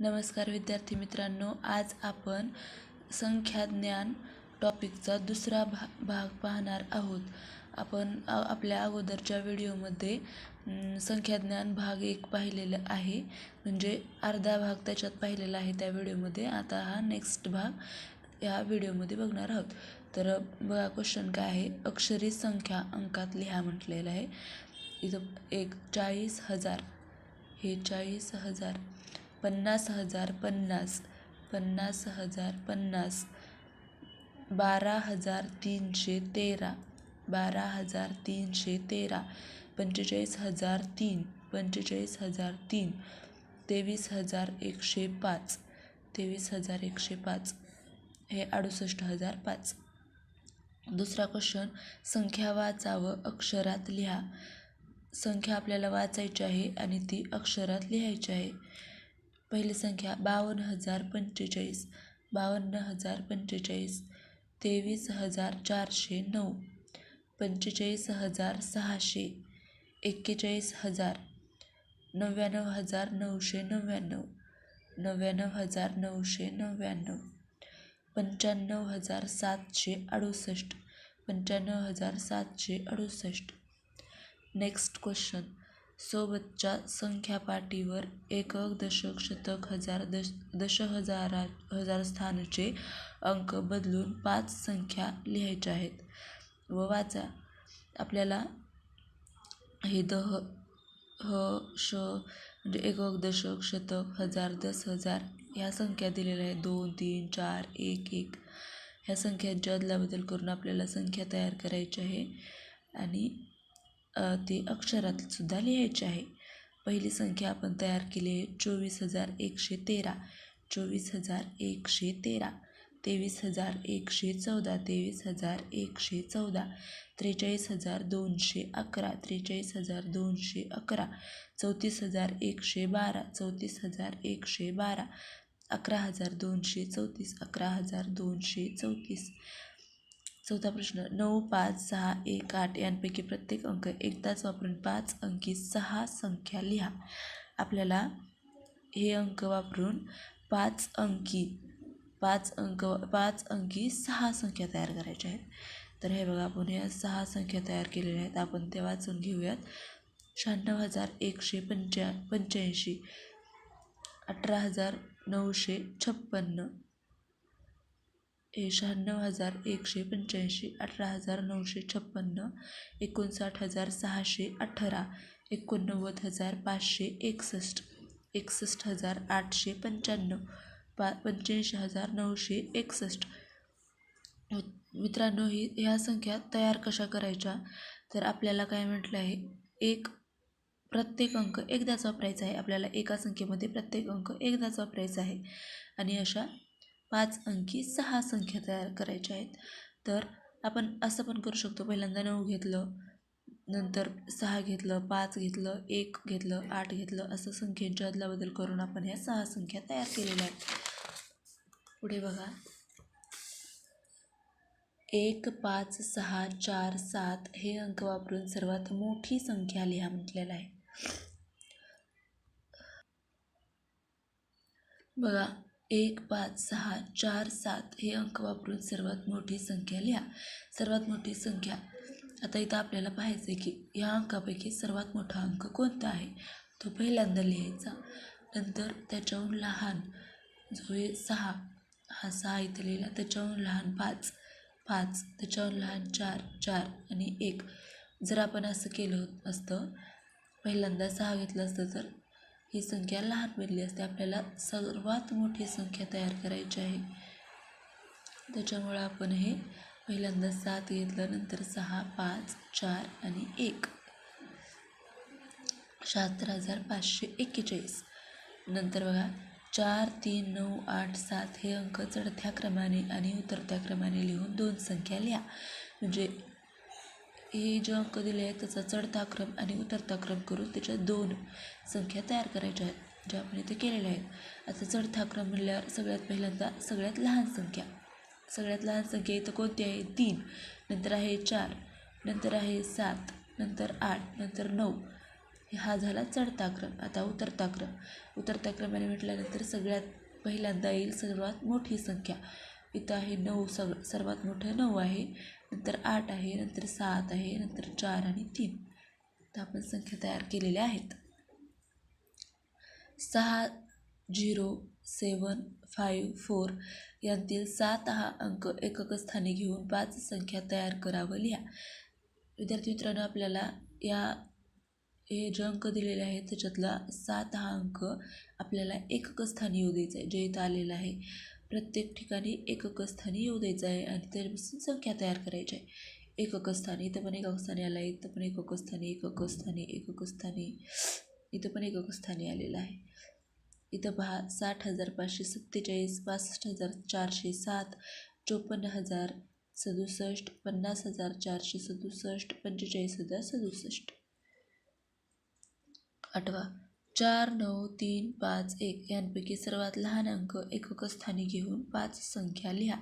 नमस्कार विद्यार्थी मित्रांनो आज आपण संख्या ज्ञान टॉपिकचा दुसरा भा भाग पाहणार आहोत. आपण आपल्या अगोदरच्या व्हिडिओमध्ये संख्याज्ञान संख्या ज्ञान भाग एक पाहिलेला आहे. म्हणजे अर्धा भाग त्याच्यात पाहिलेला आहे त्या व्हिडिओमध्ये. आता हा नेक्स्ट भाग या व्हिडिओमध्ये बघणार आहोत. तर बघा क्वेश्चन काय आहे? अक्षरी संख्या अंकात लिहा म्हटलेलं आहे. इथं एक चाळीस हजार. हे चाळीस हजार. पन्नास हजार पन्नास पन्नास हजार पन्नास बारा हजार तीनशे तेरा बारा हजार तीनशे तेरा पंचेचाळीस हजार तीन पंचेचाळीस हजार तीन तेवीस हजार एकशे पाच तेवीस हजार एकशे पाच हे अडुसष्ट हजार पाच. दुसरा क्वेश्चन संख्या वाचावं अक्षरात लिहा. संख्या आपल्याला वाचायची आहे आणि ती अक्षरात लिहायची आहे. पहिली संख्या बावन्न हजार पंचेचाळीस बावन्न हजार पंचेचाळीस तेवीस हजार चारशे नऊ पंचेचाळीस हजार सहाशे एक्केचाळीस हजार नव्याण्णव हजार नऊशे नव्याण्णव नव्याण्णव हजार नऊशे नव्याण्णव पंच्याण्णव हजार सातशे अडुसष्ट पंच्याण्णव हजार सातशे अडुसष्ट. नेक्स्ट क्वेश्चन सोबतच्या संख्यापाटीवर एकक दशक शतक हजार दश दश हजारा हजार स्थानचे अंक बदलून पाच संख्या लिहायच्या आहेत. व वाचा. आपल्याला हे दह ह श म्हणजे एकक दशक शतक हजार दस हजार ह्या संख्या दिलेल्या आहेत. दोन तीन चार एक एक ह्या संख्यांची अदलाबदल करून आपल्याला संख्या तयार करायची आहे. आणि ती अक्षरात सुद्धा लिहायची आहे. पहिली संख्या आपण तयार केली आहे. चोवीस हजार एकशे तेरा. चोवीस हजार एकशे तेरा. तेवीस हजार एकशे चौदा. तेवीस हजार एकशे चौदा. त्रेचाळीस हजार दोनशे अकरा. त्रेचाळीस हजार दोनशे अकरा. चौतीस हजार एकशे बारा. चौतीस हजार एकशे बारा. अकरा हजार दोनशे चौतीस. अकरा हजार दोनशे चौतीस. चौथा प्रश्न नऊ पाच सहा एक आठ यांपैकी प्रत्येक अंक एकदाच वापरून पाच अंकी सहा संख्या लिहा. आपल्याला हे अंक वापरून पाच अंकी पाच अंक पाच अंकी सहा संख्या तयार करायच्या आहेत. तर हे बघा आपण या सहा संख्या तयार केलेल्या आहेत. आपण ते वाचून घेऊयात. शहाण्णव हजार एकशे पंच्या पंच्याऐंशी अठरा हजार नऊशे छप्पन्न शहाण्णव हजार एकशे पंच्याऐंशी अठरा हजार नऊशे छप्पन्न एकोणसाठ हजार सहाशे अठरा एकोणनव्वद हजार पाचशे एकसष्ट एकसष्ट हजार आठशे पंच्याण्णव पा पंच्याऐंशी हजार नऊशे एकसष्ट मित्रांनो ही ह्या संख्या तयार कशा करायच्या? तर आपल्याला काय म्हटलं आहे? एक प्रत्येक अंक एकदाच वापरायचा आहे. आपल्याला एका संख्येमध्ये प्रत्येक अंक एकदाच वापरायचा आहे. आणि अशा पाच अंकी सहा संख्या तयार करायच्या आहेत. तर आपण असं पण करू शकतो. पहिल्यांदा नऊ घेतलं नंतर सहा घेतलं पाच घेतलं एक घेतलं आठ घेतलं असं संख्येच्या अदलाबदल करून आपण ह्या सहा संख्या तयार केलेल्या आहेत. पुढे बघा. एक पाच सहा चार सात हे अंक वापरून सर्वात मोठी संख्या लिहा म्हटलेलं आहे. बघा. एक पाच सहा चार सात हे अंक वापरून सर्वात मोठी संख्या लिहा. सर्वात मोठी संख्या. आता इथं आपल्याला पाहायचं आहे की ह्या अंकापैकी सर्वात मोठा अंक कोणता आहे? तो पहिल्यांदा लिहायचा. नंतर त्याच्याहून लहान जो आहे सहा हा सहा इथं लिहिला. त्याच्याहून लहान पाच पाच. त्याच्याहून लहान चार चार आणि एक. जर आपण असं केलं असतं पहिल्यांदा सहा घेतलं असतं तर ही संख्या लहान बदली असते. आपल्याला सर्वात मोठी संख्या तयार करायची आहे. त्याच्यामुळं आपण हे पहिल्यांदा सात घेतलं नंतर सहा पाच चार आणि एक. शहात्तर हजार पाचशे एक्केचाळीस. नंतर बघा चार तीन नऊ आठ सात हे अंक चढत्या क्रमाने आणि उतरत्या क्रमाने लिहून दोन संख्या लिहा. म्हणजे हे जे अंक दिले आहेत त्याचा चढता क्रम आणि उतरता क्रम करून त्याच्या दोन संख्या तयार करायच्या आहेत ज्या आपण इथे केलेल्या आहेत. आता चढता क्रम म्हणल्यावर सगळ्यात पहिल्यांदा सगळ्यात लहान संख्या. सगळ्यात लहान संख्या इथं कोणती आहे? तीन. नंतर आहे चार. नंतर आहे सात. नंतर आठ. नंतर नऊ. हा झाला चढता क्रम आता उतरता क्रम उतरता क्रमाने म्हटल्यानंतर सगळ्यात पहिल्यांदा येईल सर्वात मोठी संख्या. इथं आहे नऊ. सग सर्वात मोठं नऊ आहे. नंतर आठ आहे नंतर सात आहे नंतर चार आणि तीन. तर आपण संख्या तयार केलेल्या आहेत. सहा झिरो सेवन फाईव्ह फोर यांतील सात हा अंक एकक स्थानी घेऊन पाच संख्या तयार करावं लिहा. विद्यार्थी मित्रांनो आपल्याला या हे जे अंक दिलेले आहेत त्याच्यातला सात हा अंक आपल्याला एकक स्थानी येऊ द्यायचा आहे जे इथं आलेला आहे. प्रत्येक ठिकाणी एककस्थानी येऊ द्यायचं आहे आणि त्यापासून संख्या तयार करायची आहे. एककस्थानी इथं पण एककस्थानी आला आहे इथं पण एककस्थानी एककस्थानी एककस्थानी स्थानी इथं पण एककस्थानी आलेलं आहे. इथं पहा साठ हजार पाचशे सत्तेचाळीस पासष्ट हजार चारशे सात चोपन्न हजार सदुसष्ट पन्नास हजार चारशे सदुसष्ट पंचेचाळीस हजार सदुसष्ट. आठवा चार नऊ तीन पाच एक यांपैकी सर्वात लहान अंक एककस्थानी घेऊन पाच संख्या लिहा.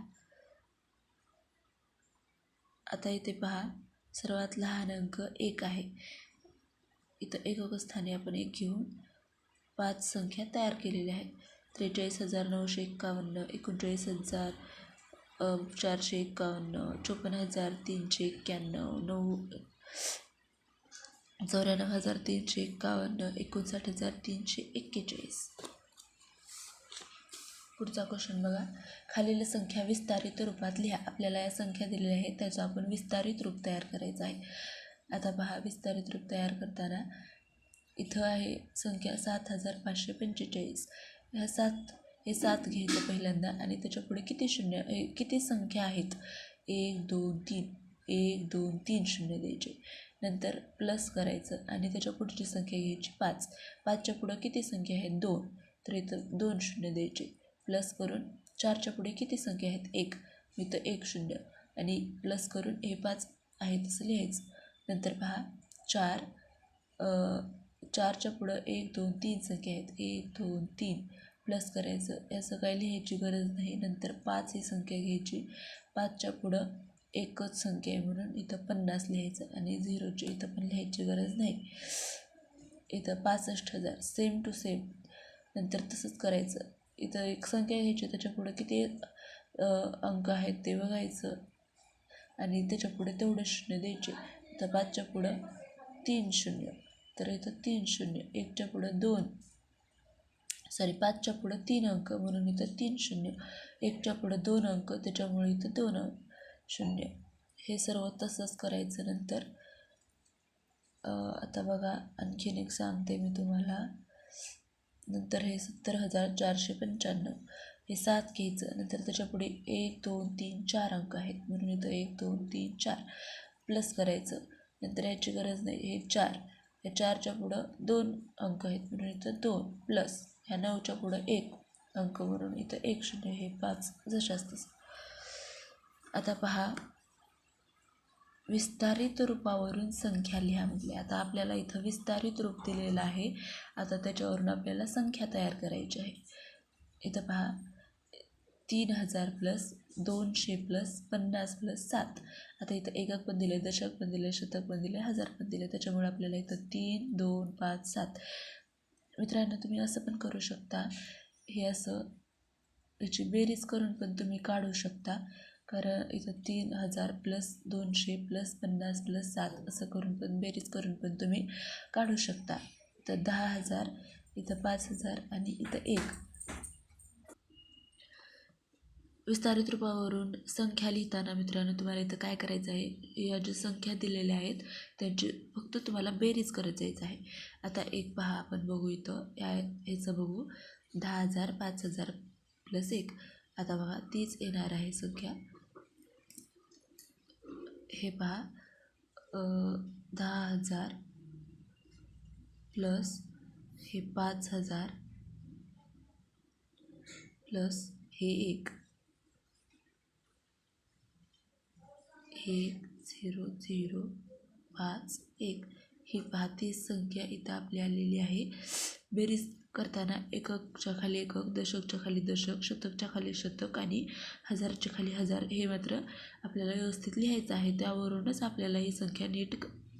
आता इथे पहा सर्वात लहान अंक एक आहे. इथं एककस्थानी आपण एक घेऊन पाच संख्या तयार केलेल्या आहेत. त्रेचाळीस हजार नऊशे एक्कावन्न एकोणचाळीस हजार चारशे एक्कावन्न चोपन्न हजार तीनशे एक्क्याण्णव नऊ चौऱ्याण्णव हजार तीनशे एक्कावन्न एकोणसाठ हजार तीनशे एक्केचाळीस. पुढचा क्वेश्चन बघा. खालील संख्या विस्तारित रूपात लिहा. आपल्याला या संख्या दिलेल्या आहेत त्याचं आपण विस्तारित रूप तयार करायचं आहे. आता पहा विस्तारित रूप तयार करताना इथं आहे संख्या सात हजार पाचशे पंचेचाळीस. ह्या सात हे सात घ्यायचं पहिल्यांदा आणि त्याच्यापुढे किती शून्य किती संख्या आहेत? एक दोन तीन. एक दोन तीन शून्य द्यायचे. नंतर प्लस करायचं आणि त्याच्या पुढची संख्या घ्यायची पाच. पाचच्या पुढं किती संख्या आहेत? दोन. तर इथं दोन शून्य द्यायचे. प्लस करून चारच्या पुढे किती संख्या आहेत? एक. इथं एक शून्य. आणि प्लस करून हे पाच आहे तसं लिहायचं. नंतर पहा चार चारच्या पुढं एक दोन तीन संख्या आहेत. एक दोन तीन. प्लस करायचं. याचं काही लिहायची गरज नाही. नंतर पाच ही संख्या घ्यायची. पाचच्या पुढं एकच संख्या आहे म्हणून इथं पन्नास लिहायचं आणि झिरोची इथं पण लिहायची गरज नाही. इथं पासष्ट हजार सेम टू सेम नंतर तसंच करायचं. इथं एक संख्या घ्यायची त्याच्यापुढं किती अंक आहेत ते बघायचं. आणि त्याच्या पुढे तेवढे शून्य द्यायचे. तर पाचच्या पुढं तीन शून्य. तर इथं तीन शून्य एकच्या पुढं दोन. सॉरी पाचच्या पुढं तीन अंक म्हणून इथं तीन शून्य एकच्या पुढं दोन अंक त्याच्यामुळे इथं दोन अंक. शून्य. हे सर्व तसंच करायचं नंतर आता बघा आणखीन एक सांगते मी तुम्हाला. नंतर हे सत्तर हजार चारशे पंच्याण्णव. हे सात घ्यायचं नंतर त्याच्यापुढे एक दोन तीन चार अंक आहेत. म्हणून इथं एक दोन तीन चार प्लस करायचं. नंतर याची गरज नाही. हे चार. या चारच्या पुढं दोन अंक आहेत. म्हणून इथं दोन प्लस. ह्या नऊच्या पुढं एक अंक. म्हणून इथं एक शून्य. हे पाच जशाच तसं. आता पहा विस्तारित रूपावरून संख्या लिहा म्हटले. आता आपल्याला इथं विस्तारित रूप दिलेलं आहे. आता त्याच्यावरून आपल्याला संख्या तयार करायची आहे. इथं पहा तीन हजार प्लस दोनशे प्लस पन्नास प्लस सात. आता इथं एकक पण दिले दशक पण दिले शतक पण दिले हजार पण दिले. त्याच्यामुळे आपल्याला इथं तीन दोन पाच सात. मित्रांनो तुम्ही असं पण करू शकता. हे असं याची बेरीज करून पण तुम्ही काढू शकता. कारण इथं तीन हजार प्लस दोनशे प्लस पन्नास प्लस सात असं करून पण बेरीज करून पण तुम्ही काढू शकता. तर दहा हजार इथं पाच हजार आणि इथं एक. विस्तारित रूपावरून संख्या लिहिताना मित्रांनो तुम्हाला इथं काय करायचं आहे? या ज्या संख्या दिलेल्या आहेत त्यांची फक्त तुम्हाला बेरीज करत जायचं आहे. आता एक पहा आपण बघू इथं. या ह्याचं बघू. दहा हजार पाच हजार प्लस एक. आता बघा तीच येणार आहे संख्या. हे पहा. दहा हजार प्लस हे पाच हजार प्लस हे एक. एक झिरो झिरो पाच एक. ही पाहती संख्या इथं आपली आलेली आहे. बेरीज करताना एककच्या खाली एकक दशकच्या खाली दशक शतकच्या खाली शतक आणि हजारच्या खाली हजार हे मात्र आपल्याला व्यवस्थित लिहायचं आहे. त्यावरूनच आपल्याला ही संख्या नीट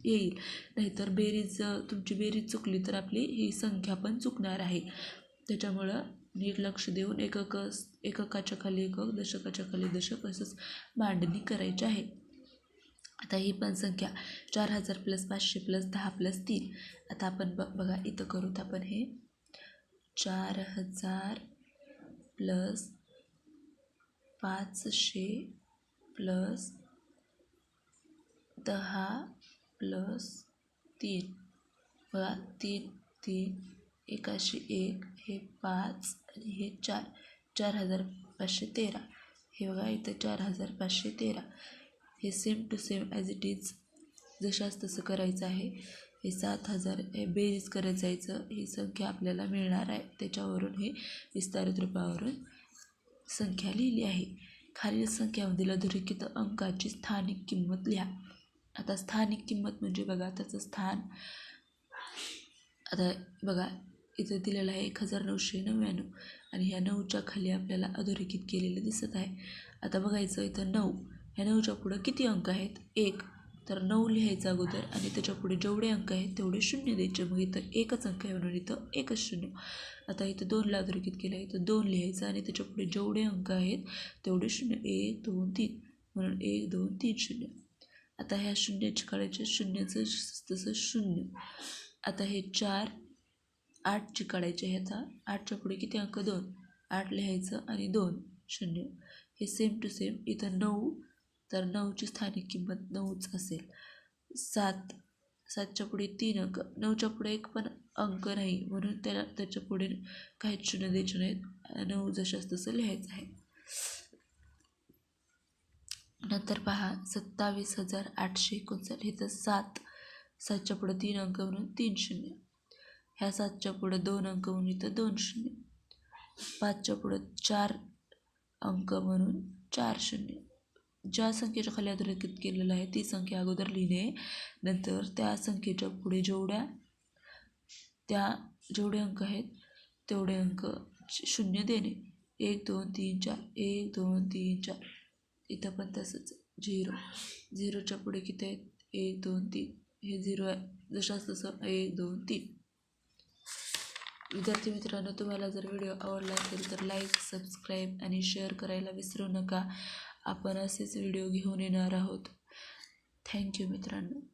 येईल. नाहीतर बेरीज तुमची बेरीज चुकली तर आपली ही संख्या पण चुकणार आहे. त्याच्यामुळं नीट लक्ष देऊन एकक एककाच्या खाली एकक दशकाच्या खाली दशक असंच मांडणी करायची आहे. आता ही पण संख्या चार हजार प्लस पाचशे प्लस दहा प्लस तीन. आता आपण ब बघा इथं करूत आपण हे चार हजार प्लस पाचशे प्लस दहा प्लस तीन. बघा तीन तीन एकाशे एक हे पाच आणि हे चार. चार हजार पाचशे तेरा. हे बघा इथं चार हजार पाचशे तेरा. हे same to same as it is जशाच तसं करायचं आहे. हे सात हजार बेरीज करत जायचं. ही संख्या आपल्याला मिळणार आहे. त्याच्यावरून हे विस्तारित रूपावरून संख्या लिहिली आहे. खालील संख्यामधील अधोरेखित अंकाची स्थानिक किंमत लिहा. आता स्थानिक किंमत म्हणजे बघा त्याचं स्थान आता बघा इथं दिलेलं आहे एक हजार नऊशे नव्याण्णव आणि ह्या नऊच्या खाली आपल्याला अधोरेखित केलेलं दिसत आहे. आता बघायचं इथं नऊ. ह्या नऊच्या पुढं किती अंक आहेत? एक. तर नऊ लिहायचं अगोदर आणि त्याच्या पुढे जेवढे अंक आहेत तेवढे शून्य द्यायचे. मग इथं एकच अंक आहे म्हणून इथं एकच शून्य. आता इथं दोनला अधोरेखित केलं आहे इथं दोन लिहायचं आणि त्याच्या पुढे जेवढे अंक आहेत तेवढे शून्य. एक दोन तीन म्हणून एक दोन तीन शून्य. आता ह्या शून्याची काढायचे शून्याचं तसं शून्य. आता हे चार आठची काढायचे ह्याचा आठच्या पुढे किती अंक? दोन. आठ लिहायचं आणि दोन शून्य. हे सेम टू सेम इथं नऊ तर नऊची स्थानिक किंमत नऊच असेल. सात सातच्या पुढे तीन अंक नऊच्या पुढे एक पण अंक नाही म्हणून त्याला त्याच्या पुढे काहीच शून्य द्यायचे नाहीत. नऊ जशास तसं लिहायचं आहे. नंतर पहा सत्तावीस हजार आठशे एकोणसाठ इथं सात सातच्या पुढं तीन अंक म्हणून तीन शून्य. ह्या सातच्या पुढं दोन अंक म्हणून इथं दोन शून्य. पाचच्या पुढं चार अंक म्हणून चार शून्य. ज्या संख्येच्या खाली अधोरेखित केलेलं आहे ती संख्या अगोदर लिहिणे नंतर त्या संख्येच्या पुढे जेवढ्या त्या जेवढे अंक आहेत तेवढे अंक श- शून्य देणे. एक दोन तीन चार. एक दोन तीन चार. इथं पण तसंच. झिरो. झिरोच्या पुढे किती आहेत? एक दोन तीन. हे झिरो आहे. जशाच तसं एक दोन तीन. विद्यार्थी मित्रांनो तुम्हाला जर व्हिडिओ आवडला असेल तर लाईक सबस्क्राईब आणि शेअर करायला विसरू नका. आपण असेच व्हिडिओ घेऊन येणार आहोत. थँक्यू मित्रांनो.